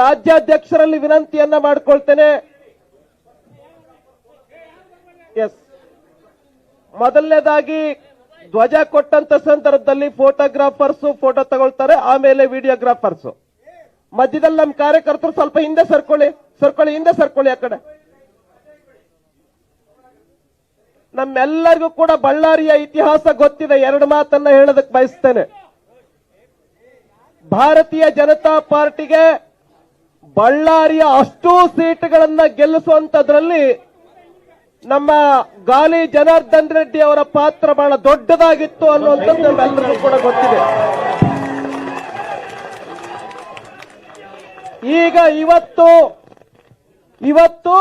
ರಾಜ್ಯಾಧ್ಯಕ್ಷರಲ್ಲಿ ವಿನಂತಿಯನ್ನ ಮಾಡಿಕೊಳ್ತೇನೆ. S ಮೊದಲನೇದಾಗಿ ಧ್ವಜ ಕೊಟ್ಟಂತ ಸಂದರ್ಭದಲ್ಲಿ ಫೋಟೋಗ್ರಾಫರ್ಸ್ ಫೋಟೋ ತಗೊಳ್ತಾರೆ, ಆಮೇಲೆ ವಿಡಿಯೋಗ್ರಾಫರ್ಸ್. ಮಧ್ಯದಲ್ಲಿ ನಮ್ಮ ಕಾರ್ಯಕರ್ತರು ಸ್ವಲ್ಪ ಹಿಂದೆ ಸರ್ಕೊಳ್ಳಿ ಸರ್ಕೊಳ್ಳಿ, ಹಿಂದೆ ಸರ್ಕೊಳ್ಳಿ ಆ ಕಡೆ. ನಮ್ಮೆಲ್ಲರಿಗೂ ಕೂಡ ಬಳ್ಳಾರಿಯ ಇತಿಹಾಸ ಗೊತ್ತಿದೆ, ಎರಡು ಮಾತನ್ನ ಹೇಳೋದಕ್ಕೆ ಬಯಸ್ತೇನೆ. ಭಾರತೀಯ ಜನತಾ ಪಾರ್ಟಿಗೆ ಬಳ್ಳಾರಿಯ ಅಷ್ಟೂ ಸೀಟ್ಗಳನ್ನ ಗೆಲ್ಲಿಸುವಂತದ್ರಲ್ಲಿ ನಮ್ಮ ಗಾಲಿ ಜನಾರ್ದನ್ ರೆಡ್ಡಿ ಅವರ ಪಾತ್ರ ಬಹಳ ದೊಡ್ಡದಾಗಿತ್ತು ಅನ್ನುವಂಥದ್ದು ನಮ್ಮೆಲ್ಲರಿಗೂ ಕೂಡ ಗೊತ್ತಿದೆ. ಈಗ ಇವತ್ತು ಇವತ್ತು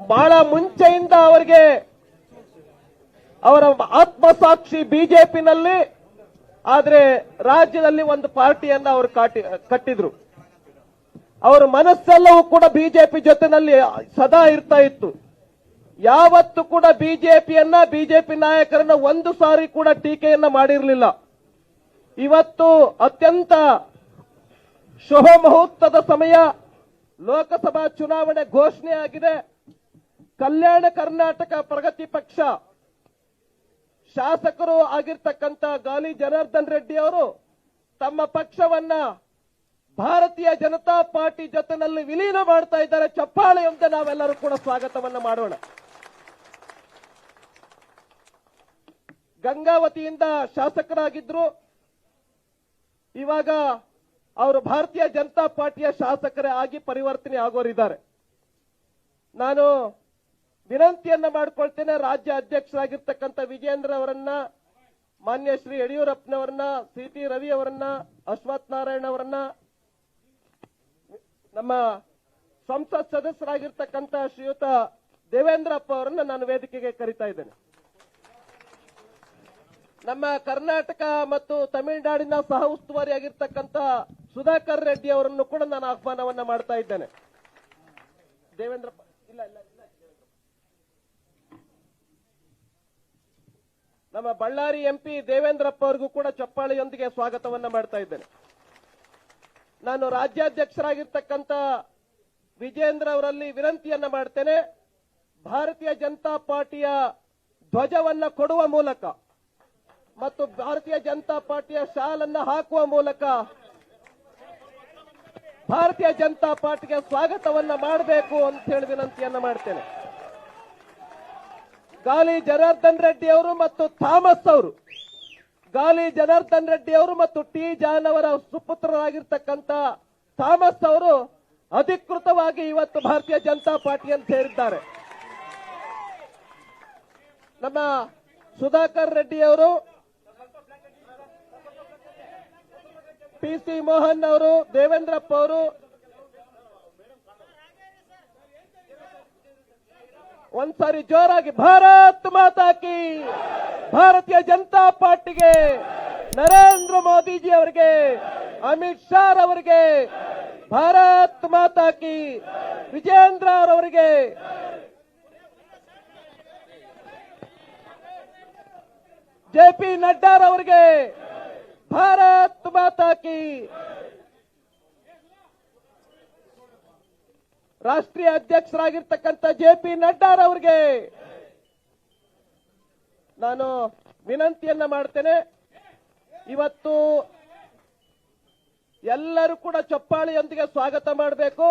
ಬಹಳ ಮುಂಚೆಯಿಂದ ಅವರಿಗೆ ಅವರ ಆತ್ಮಸಾಕ್ಷಿ ಬಿಜೆಪಿನಲ್ಲಿ, ಆದ್ರೆ ರಾಜ್ಯದಲ್ಲಿ ಒಂದು ಪಾರ್ಟಿಯನ್ನ ಅವರು ಕಾಟಿ, ಕಟ್ಟಿದ್ರು. ಅವರ ಮನಸ್ಸೆಲ್ಲವೂ ಕೂಡ ಬಿಜೆಪಿ ಜೊತೆನಲ್ಲಿ ಸದಾ ಇರ್ತಾ ಇತ್ತು. ಯಾವತ್ತು ಕೂಡ ಬಿಜೆಪಿಯನ್ನ, ಬಿಜೆಪಿ ನಾಯಕರನ್ನ ಒಂದು ಸಾರಿ ಕೂಡ ಟೀಕೆಯನ್ನ ಮಾಡಿರಲಿಲ್ಲ. ಇವತ್ತು ಅತ್ಯಂತ ಶುಭ ಮುಹೂರ್ತದ ಸಮಯ. ಲೋಕಸಭಾ ಚುನಾವಣೆ ಘೋಷಣೆ ಆಗಿದೆ ಕಲ್ಯಾಣ ಕರ್ನಾಟಕ ಪ್ರಗತಿ ಪಕ್ಷ. ಶಾಸಕರು ಆಗಿರ್ತಕ್ಕಂಥ ಗಾಲಿ ಜನಾರ್ದನ್ ರೆಡ್ಡಿ ಅವರು ತಮ್ಮ ಪಕ್ಷವನ್ನ ಭಾರತೀಯ ಜನತಾ ಪಾರ್ಟಿ ಜೊತೆನಲ್ಲಿ ವಿಲೀನ ಮಾಡ್ತಾ ಇದ್ದಾರೆ ಚಪ್ಪಾಳೆಯೊಂದೆ ನಾವೆಲ್ಲರೂ ಕೂಡ ಸ್ವಾಗತವನ್ನ ಮಾಡೋಣ. ಗಂಗಾವತಿಯಿಂದ ಶಾಸಕರಾಗಿದ್ರು. ಇವಾಗ ಅವರು ಭಾರತೀಯ ಜನತಾ ಪಾರ್ಟಿಯ ಶಾಸಕರೇ ಆಗಿ ಪರಿವರ್ತನೆ ಆಗೋರಿದ್ದಾರೆ. ನಾನು ವಿನಂತಿಯನ್ನ ಮಾಡ್ಕೊಳ್ತೇನೆ ರಾಜ್ಯ ಅಧ್ಯಕ್ಷರಾಗಿರ್ತಕ್ಕಂಥ ವಿಜೇಂದ್ರ ಅವರನ್ನ, ಮಾನ್ಯ ಶ್ರೀ ಯಡಿಯೂರಪ್ಪನವರನ್ನ, ಸಿ ಟಿ ರವಿ ಅವರನ್ನ ಅಶ್ವಥ್ ನಾರಾಯಣ ಅವರನ್ನ ನಮ್ಮ ಸಂಸತ್ ಸದಸ್ಯರಾಗಿರ್ತಕ್ಕಂಥ ಶ್ರೀಯುತ ದೇವೇಂದ್ರಪ್ಪ ಅವರನ್ನು ನಾನು ವೇದಿಕೆಗೆ ಕರಿತಾ ಇದ್ದೇನೆ. ನಮ್ಮ ಕರ್ನಾಟಕ ಮತ್ತು ತಮಿಳುನಾಡಿನ ಸಹ ಉಸ್ತುವಾರಿಯಾಗಿರ್ತಕ್ಕಂಥ ಸುಧಾಕರ್ ರೆಡ್ಡಿ ಅವರನ್ನು ಕೂಡ ನಾನು ಆಹ್ವಾನವನ್ನ ಮಾಡ್ತಾ ಇದ್ದೇನೆ. ದೇವೇಂದ್ರಪ್ಪ, ಇಲ್ಲ ಇಲ್ಲ ನಮ್ಮ ಬಳ್ಳಾರಿ ಎಂಪಿ ದೇವೇಂದ್ರಪ್ಪ ಅವರಿಗೂ ಕೂಡ ಚಪ್ಪಾಳೆಯೊಂದಿಗೆ ಸ್ವಾಗತವನ್ನ ಮಾಡ್ತಾ ಇದ್ದೇನೆ. ನಾನು ರಾಜ್ಯಾಧ್ಯಕ್ಷರಾಗಿರ್ತಕ್ಕಂಥ ವಿಜೇಂದ್ರ ಅವರಲ್ಲಿ ವಿನಂತಿಯನ್ನ ಮಾಡ್ತೇನೆ. ಭಾರತೀಯ ಜನತಾ ಪಾರ್ಟಿಯ ಧ್ವಜವನ್ನ ಕೊಡುವ ಮೂಲಕ ಮತ್ತು ಭಾರತೀಯ ಜನತಾ ಪಾರ್ಟಿಯ ಶಾಲನ್ನ ಹಾಕುವ ಮೂಲಕ ಭಾರತೀಯ ಜನತಾ ಪಾರ್ಟಿಗೆ ಸ್ವಾಗತವನ್ನ ಮಾಡಬೇಕು ಅಂತ ಹೇಳಿ ವಿನಂತಿಯನ್ನ ಮಾಡ್ತೇನೆ. ಗಾಲಿ ಜನಾರ್ದನ್ ರೆಡ್ಡಿ ಅವರು ಮತ್ತು ಥಾಮಸ್ ಅವರು ಗಾಲಿ ಜನಾರ್ದನ್ ರೆಡ್ಡಿ ಅವರು ಮತ್ತು ಟಿ ಜಾನ್ ಅವರ ಸುಪುತ್ರರಾಗಿರ್ತಕ್ಕಂಥ ಥಾಮಸ್ ಅವರು ಅಧಿಕೃತವಾಗಿ ಇವತ್ತು ಭಾರತೀಯ ಜನತಾ ಪಾರ್ಟಿಯನ್ನು ಸೇರಿದ್ದಾರೆ ನಮ್ಮ ಸುಧಾಕರ್ ರೆಡ್ಡಿ ಅವರು, ಪಿ ಸಿ ಮೋಹನ್ ಅವರು, ದೇವೇಂದ್ರಪ್ಪ ಅವರು ಒಂದ್ಸಾರಿ ಜೋರಾಗಿ, ಭಾರತ್ ಮಾತಾಕಿ ಭಾರತೀಯ ಜನತಾ ಪಾರ್ಟಿಗೆ, ನರೇಂದ್ರ ಮೋದಿಜಿ ಅವರಿಗೆ, ಅಮಿತ್ ಶಾ ಅವರಿಗೆ ಭಾರತ್ ಮಾತಾಕಿ ವಿಜೇಂದ್ರ ಅವರಿಗೆ. ಜೆ ಪಿ ನಡ್ಡಾರವರಿಗೆ ಭಾರತ್ ಮಾತಾ ರಾಷ್ಟ್ರೀಯ ಅಧ್ಯಕ್ಷರಾಗಿರ್ತಕ್ಕಂಥ ಜೆ ಪಿ ನಡ್ಡಾರವ್ರಿಗೆ ನಾನು ವಿನಂತಿಯನ್ನ ಮಾಡ್ತೇನೆ. ಇವತ್ತು ಎಲ್ಲರೂ ಕೂಡ ಚಪ್ಪಾಳಿಯೊಂದಿಗೆ ಸ್ವಾಗತ ಮಾಡಬೇಕು.